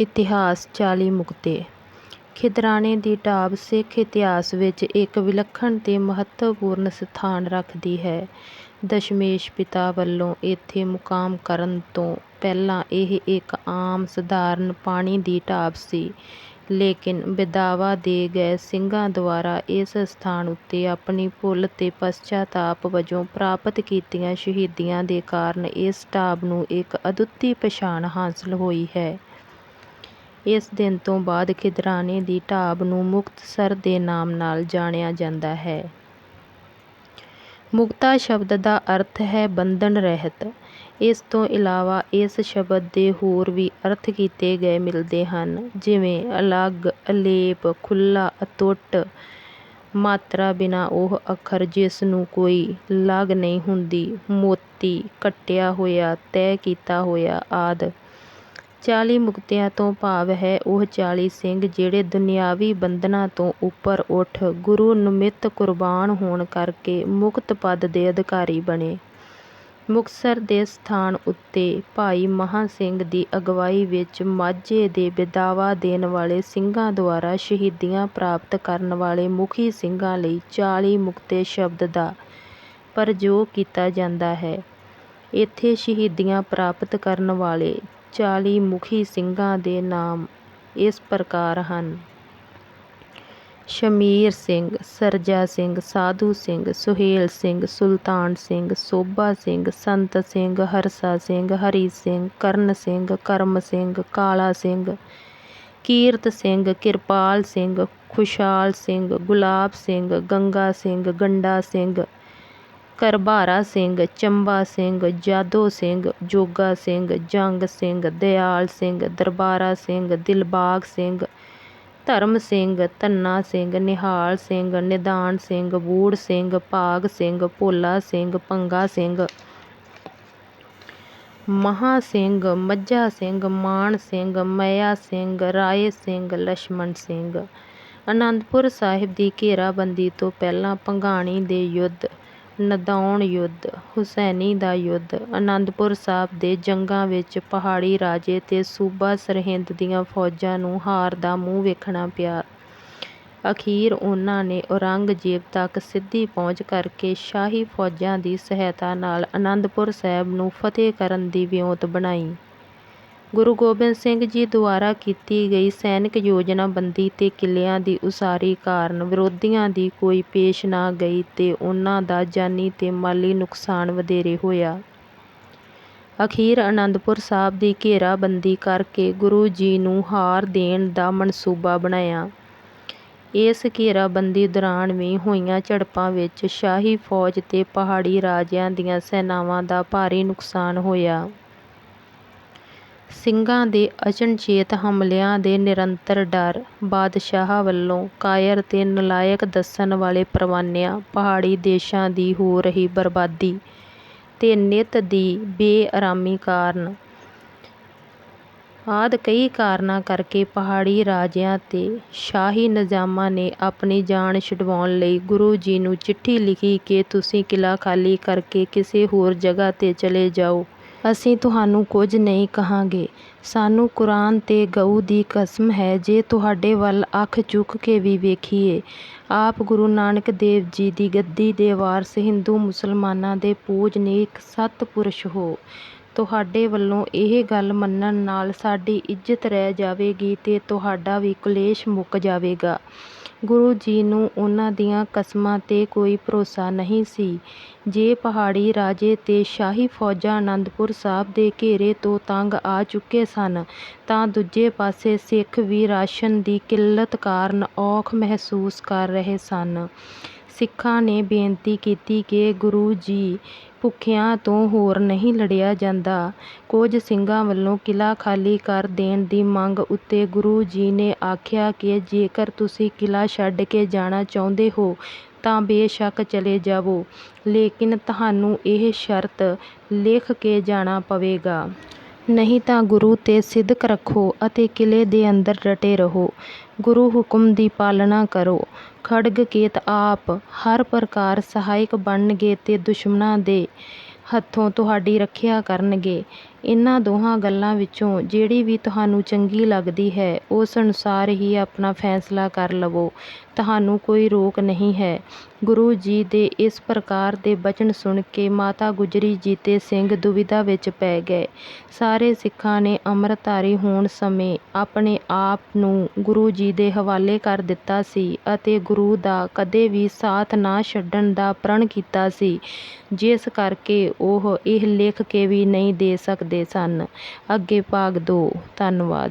ਇਤਿਹਾਸ ਚਾਲੀ ਮੁਕਤੇ ਖਿਦਰਾਣੇ ਦੀ ਢਾਬ ਸਿੱਖ ਇਤਿਹਾਸ ਵਿੱਚ ਇੱਕ ਵਿਲੱਖਣ ਤੇ ਮਹੱਤਵਪੂਰਨ ਸਥਾਨ ਰੱਖਦੀ ਹੈ। ਦਸ਼ਮੇਸ਼ ਪਿਤਾ ਵੱਲੋਂ ਇੱਥੇ ਮੁਕਾਮ ਕਰਨ ਤੋਂ ਪਹਿਲਾਂ ਇਹ ਇੱਕ ਆਮ ਸਧਾਰਨ ਪਾਣੀ ਦੀ ਢਾਬ ਸੀ, ਲੇਕਿਨ ਵਿਦਾਵਾ ਦੇ ਗਏ ਸਿੰਘਾਂ ਦੁਆਰਾ ਇਸ ਸਥਾਨ ਉੱਤੇ ਆਪਣੀ ਭੁੱਲ ਤੇ ਪਸ਼ਚਾਤਾਪ ਵਜੋਂ ਪ੍ਰਾਪਤ ਕੀਤੀਆਂ ਸ਼ਹੀਦੀਆਂ ਦੇ ਕਾਰਨ ਇਸ ਢਾਬ ਨੂੰ ਇੱਕ ਅਦੁੱਤੀ ਪਛਾਣ ਹਾਸਲ ਹੋਈ ਹੈ। ਇਸ ਦਿਨ ਤੋਂ ਬਾਅਦ ਖਿਦਰਾਣੇ ਦੀ ਢਾਬ ਨੂੰ ਮੁਕਤਸਰ ਦੇ ਨਾਮ ਨਾਲ ਜਾਣਿਆ ਜਾਂਦਾ ਹੈ। ਮੁਕਤਾ ਸ਼ਬਦ ਦਾ ਅਰਥ ਹੈ ਬੰਧਨ ਰਹਿਤ। ਇਸ ਤੋਂ ਇਲਾਵਾ ਇਸ ਸ਼ਬਦ ਦੇ ਹੋਰ ਵੀ ਅਰਥ ਕੀਤੇ ਗਏ ਮਿਲਦੇ ਹਨ, ਜਿਵੇਂ ਅਲੱਗ, ਅਲੇਪ, ਖੁੱਲ੍ਹਾ, ਅਤੁੱਟ, ਮਾਤਰਾ ਬਿਨਾਂ ਉਹ ਅੱਖਰ ਜਿਸ ਨੂੰ ਕੋਈ ਲਗ ਨਹੀਂ ਹੁੰਦੀ, ਮੋਤੀ, ਕੱਟਿਆ ਹੋਇਆ, ਤੈਅ ਕੀਤਾ ਹੋਇਆ ਆਦਿ। ਚਾਲੀ ਮੁਕਤਿਆਂ ਤੋਂ ਭਾਵ ਹੈ ਉਹ ਚਾਲੀ ਸਿੰਘ ਜਿਹੜੇ ਦੁਨਿਆਵੀ ਬੰਧਨਾਂ ਤੋਂ ਉੱਪਰ ਉੱਠ ਗੁਰੂ ਨਿਮਿਤ ਕੁਰਬਾਨ ਹੋਣ ਕਰਕੇ ਮੁਕਤ ਪਦ ਦੇ ਅਧਿਕਾਰੀ ਬਣੇ। ਮੁਕਤਸਰ ਦੇ ਸਥਾਨ ਉੱਤੇ ਭਾਈ ਮਹਾਂ ਸਿੰਘ ਦੀ ਅਗਵਾਈ ਵਿੱਚ ਮਾਝੇ ਦੇ ਵਿਦਾਵਾ ਦੇਣ ਵਾਲੇ ਸਿੰਘਾਂ ਦੁਆਰਾ ਸ਼ਹੀਦੀਆਂ ਪ੍ਰਾਪਤ ਕਰਨ ਵਾਲੇ ਮੁਖੀ ਸਿੰਘਾਂ ਲਈ ਚਾਲੀ ਮੁਕਤੇ ਸ਼ਬਦ ਦਾ ਪ੍ਰਯੋਗ ਕੀਤਾ ਜਾਂਦਾ ਹੈ। ਇੱਥੇ ਸ਼ਹੀਦੀਆਂ ਪ੍ਰਾਪਤ ਕਰਨ ਵਾਲੇ ਚਾਲੀ ਮੁਖੀ ਸਿੰਘਾਂ ਦੇ ਨਾਮ ਇਸ ਪ੍ਰਕਾਰ ਹਨ। ਸ਼ਮੀਰ ਸਿੰਘ, ਸਰਜਾ ਸਿੰਘ, ਸਾਧੂ ਸਿੰਘ, ਸੁਹੇਲ ਸਿੰਘ, ਸੁਲਤਾਨ ਸਿੰਘ, ਸੋਭਾ ਸਿੰਘ, ਸੰਤ ਸਿੰਘ, ਹਰਸਾ ਸਿੰਘ, ਹਰੀ ਸਿੰਘ, ਕਰਨ ਸਿੰਘ, ਕਰਮ ਸਿੰਘ, ਕਾਲਾ ਸਿੰਘ, ਕੀਰਤ ਸਿੰਘ, ਕਿਰਪਾਲ ਸਿੰਘ, ਖੁਸ਼ਹਾਲ ਸਿੰਘ, ਗੁਲਾਬ ਸਿੰਘ, ਗੰਗਾ ਸਿੰਘ, ਗੰਡਾ ਸਿੰਘ, ਕਰਬਾਰਾ ਸਿੰਘ, ਚੰਬਾ ਸਿੰਘ, ਜਾਦੋ ਸਿੰਘ, ਜੋਗਾ ਸਿੰਘ, ਜੰਗ ਸਿੰਘ, ਦਿਆਲ ਸਿੰਘ, ਦਰਬਾਰਾ ਸਿੰਘ, ਦਿਲਬਾਗ ਸਿੰਘ, ਧਰਮ ਸਿੰਘ, ਧੰਨਾ ਸਿੰਘ, ਨਿਹਾਲ ਸਿੰਘ, ਨਿਧਾਨ ਸਿੰਘ, ਬੂੜ ਸਿੰਘ, ਭਾਗ ਸਿੰਘ, ਭੋਲਾ ਸਿੰਘ, ਭੰਗਾ ਸਿੰਘ, ਮਹਾਂ ਸਿੰਘ, ਮੱਝਾ ਸਿੰਘ, ਮਾਣ ਸਿੰਘ, ਮਇਆ ਸਿੰਘ, ਰਾਏ ਸਿੰਘ, ਲਛਮਣ ਸਿੰਘ। ਅਨੰਦਪੁਰ ਸਾਹਿਬ ਦੀ ਘੇਰਾਬੰਦੀ ਤੋਂ ਪਹਿਲਾਂ ਭੰਗਾਣੀ ਦੇ ਯੁੱਧ, ਨਦੌਣ ਯੁੱਧ, ਹੁਸੈਨੀ ਦਾ ਯੁੱਧ, ਅਨੰਦਪੁਰ ਸਾਹਿਬ ਦੇ ਜੰਗਾਂ ਵਿੱਚ ਪਹਾੜੀ ਰਾਜੇ ਤੇ ਸੂਬਾ ਸਰਹਿੰਦ ਦੀਆਂ ਫੌਜਾਂ ਨੂੰ ਹਾਰ ਦਾ ਮੂੰਹ ਵੇਖਣਾ ਪਿਆ। ਅਖੀਰ ਉਨ੍ਹਾਂ ਨੇ ਔਰੰਗਜ਼ੇਬ ਤੱਕ ਸਿੱਧੀ ਪਹੁੰਚ ਕਰਕੇ ਸ਼ਾਹੀ ਫੌਜਾਂ ਦੀ ਸਹਾਇਤਾ ਨਾਲ ਅਨੰਦਪੁਰ ਸਾਹਿਬ ਨੂੰ ਫਤਿਹ ਕਰਨ ਦੀ ਵਿਉਂਤ ਬਣਾਈ। ਗੁਰੂ ਗੋਬਿੰਦ ਸਿੰਘ ਜੀ ਦੁਆਰਾ ਕੀਤੀ ਗਈ ਸੈਨਿਕ ਯੋਜਨਾਬੰਦੀ ਤੇ ਕਿਲ੍ਹਿਆਂ ਦੀ ਉਸਾਰੀ ਕਾਰਨ ਵਿਰੋਧੀਆਂ ਦੀ ਕੋਈ ਪੇਸ਼ ਨਾ ਗਈ ਤੇ ਉਨ੍ਹਾਂ ਦਾ ਜਾਨੀ ਤੇ ਮਾਲੀ ਨੁਕਸਾਨ ਵਧੇਰੇ ਹੋਇਆ। ਅਖੀਰ ਅਨੰਦਪੁਰ ਸਾਹਿਬ ਦੀ ਘੇਰਾਬੰਦੀ ਕਰਕੇ ਗੁਰੂ ਜੀ ਨੂੰ ਹਾਰ ਦੇਣ ਦਾ ਮਨਸੂਬਾ ਬਣਾਇਆ। ਇਸ ਘੇਰਾਬੰਦੀ ਦੌਰਾਨ ਵੀ ਹੋਈਆਂ ਝੜਪਾਂ ਵਿੱਚ ਸ਼ਾਹੀ ਫੌਜ ਤੇ ਪਹਾੜੀ ਰਾਜਿਆਂ ਦੀਆਂ ਸੈਨਾਵਾਂ ਦਾ ਭਾਰੀ ਨੁਕਸਾਨ ਹੋਇਆ। ਸਿੰਘਾਂ ਦੇ ਅਚਨਚੇਤ ਹਮਲਿਆਂ ਦੇ ਨਿਰੰਤਰ ਡਰ, ਬਾਦਸ਼ਾਹ ਵੱਲੋਂ ਕਾਇਰ ਤੇ ਨਲਾਇਕ ਦੱਸਣ ਵਾਲੇ ਪ੍ਰਵਾਨਿਆਂ, ਪਹਾੜੀ ਦੇਸ਼ਾਂ ਦੀ ਹੋ ਰਹੀ ਬਰਬਾਦੀ ਤੇ ਨਿੱਤ ਦੀ ਬੇਅਰਾਮੀ ਕਾਰਨ ਆਦਿ ਕਈ ਕਾਰਨਾਂ ਕਰਕੇ ਪਹਾੜੀ ਰਾਜਿਆਂ ਤੇ ਸ਼ਾਹੀ ਨਿਜ਼ਾਮਾਂ ਨੇ ਆਪਣੀ ਜਾਨ ਛੁਡਵਾਉਣ ਲਈ ਗੁਰੂ ਜੀ ਨੂੰ ਚਿੱਠੀ ਲਿਖੀ ਕਿ ਤੁਸੀਂ ਕਿਲ੍ਹਾ ਖਾਲੀ ਕਰਕੇ ਕਿਸੇ ਹੋਰ ਜਗ੍ਹਾ ਤੇ ਚਲੇ ਜਾਓ। ਅਸੀਂ ਤੁਹਾਨੂੰ ਕੁਝ ਨਹੀਂ ਕਹਾਂਗੇ। ਸਾਨੂੰ ਕੁਰਾਨ ਤੇ ਗਊ ਦੀ ਕਸਮ ਹੈ, ਜੇ ਤੁਹਾਡੇ ਵੱਲ ਅੱਖ ਚੁੱਕ ਕੇ ਵੀ ਵੇਖੀਏ। ਆਪ ਗੁਰੂ ਨਾਨਕ ਦੇਵ ਜੀ ਦੀ ਗੱਦੀ ਦੇ ਵਾਰਸ ਹਿੰਦੂ ਮੁਸਲਮਾਨਾਂ ਦੇ ਪੂਜਨੀਕ ਸਤਿਪੁਰਸ਼ ਹੋ। ਤੁਹਾਡੇ ਵੱਲੋਂ ਇਹ ਗੱਲ ਮੰਨਣ ਨਾਲ ਸਾਡੀ ਇੱਜ਼ਤ ਰਹਿ ਜਾਵੇਗੀ ਤੇ ਤੁਹਾਡਾ ਵੀ ਕਲੇਸ਼ ਮੁੱਕ ਜਾਵੇਗਾ। ਗੁਰੂ ਜੀ ਨੂੰ ਉਨ੍ਹਾਂ ਦੀਆਂ ਕਸਮਾਂ ਤੇ ਕੋਈ ਭਰੋਸਾ ਨਹੀਂ ਸੀ। ਜੇ ਪਹਾੜੀ ਰਾਜੇ ਤੇ ਸ਼ਾਹੀ ਫੌਜਾਂ ਅਨੰਦਪੁਰ ਸਾਹਿਬ ਦੇ ਘੇਰੇ ਤੋਂ ਤੰਗ ਆ ਚੁੱਕੇ ਸਨ, ਤਾਂ ਦੂਜੇ ਪਾਸੇ ਸਿੱਖ ਵੀ ਰਾਸ਼ਨ ਦੀ ਕਿੱਲਤ ਕਾਰਨ ਔਖ ਮਹਿਸੂਸ ਕਰ ਰਹੇ ਸਨ। ਸਿੱਖਾਂ ਨੇ ਬੇਨਤੀ ਕੀਤੀ ਕਿ ਗੁਰੂ ਜੀ ਭੁੱਖਿਆਂ ਤੋਂ ਹੋਰ ਨਹੀਂ ਲੜਿਆ ਜਾਂਦਾ। ਕੁਝ ਸਿੰਘਾਂ ਵੱਲੋਂ ਕਿਲ੍ਹਾ ਖਾਲੀ ਕਰ ਦੇਣ ਦੀ ਮੰਗ ਉੱਤੇ ਗੁਰੂ ਜੀ ਨੇ ਆਖਿਆ ਕਿ ਜੇਕਰ ਤੁਸੀਂ ਕਿਲ੍ਹਾ ਛੱਡ ਕੇ ਜਾਣਾ ਚਾਹੁੰਦੇ ਹੋ ਤਾਂ ਬੇਸ਼ੱਕ ਚਲੇ ਜਾਵੋ, ਲੇਕਿਨ ਤੁਹਾਨੂੰ ਇਹ ਸ਼ਰਤ ਲਿਖ ਕੇ ਜਾਣਾ ਪਵੇਗਾ। ਨਹੀਂ ਤਾਂ ਗੁਰੂ ਤੇ ਸਿਦਕ ਰੱਖੋ ਅਤੇ ਕਿਲ੍ਹੇ ਦੇ ਅੰਦਰ ਡਟੇ ਰਹੋ। ਗੁਰੂ ਹੁਕਮ ਦੀ ਪਾਲਣਾ ਕਰੋ। ਖੜਗ ਕੇਤ ਆਪ, ਹਰ ਪ੍ਰਕਾਰ ਸਹਾਇਕ ਬਣਨਗੇ ਤੇ ਦੁਸ਼ਮਣਾਂ ਦੇ ਹੱਥੋਂ ਤੁਹਾਡੀ ਰੱਖਿਆ ਕਰਨਗੇ। ਇਹਨਾਂ ਦੋਹਾਂ ਗੱਲਾਂ ਵਿੱਚੋਂ ਜਿਹੜੀ ਵੀ ਤੁਹਾਨੂੰ ਚੰਗੀ ਲੱਗਦੀ ਹੈ, ਉਸ ਅਨੁਸਾਰ ਹੀ ਆਪਣਾ ਫੈਸਲਾ ਕਰ ਲਵੋ। ਤੁਹਾਨੂੰ ਕੋਈ ਰੋਕ ਨਹੀਂ ਹੈ। ਗੁਰੂ ਜੀ ਦੇ ਇਸ ਪ੍ਰਕਾਰ ਦੇ ਬਚਨ ਸੁਣ ਕੇ ਮਾਤਾ ਗੁਜਰੀ ਜੀ ਤੇ ਸਿੰਘ ਦੁਵਿਧਾ ਵਿੱਚ ਪੈ ਗਏ। ਸਾਰੇ ਸਿੱਖਾਂ ਨੇ ਅੰਮ੍ਰਿਤਧਾਰੀ ਹੋਣ ਸਮੇਂ ਆਪਣੇ ਆਪ ਨੂੰ ਗੁਰੂ ਜੀ ਦੇ ਹਵਾਲੇ ਕਰ ਦਿੱਤਾ ਸੀ ਅਤੇ ਗੁਰੂ ਦਾ ਕਦੇ ਵੀ ਸਾਥ ਨਾ ਛੱਡਣ ਦਾ ਪ੍ਰਣ ਕੀਤਾ ਸੀ, ਜਿਸ ਕਰਕੇ ਉਹ ਇਹ ਲਿਖ ਕੇ ਵੀ ਨਹੀਂ ਦੇ ਸਕਦੇ। ਸਨ। ਅੱਗੇ ਭਾਗ ਦੋ। ਧੰਨਵਾਦ।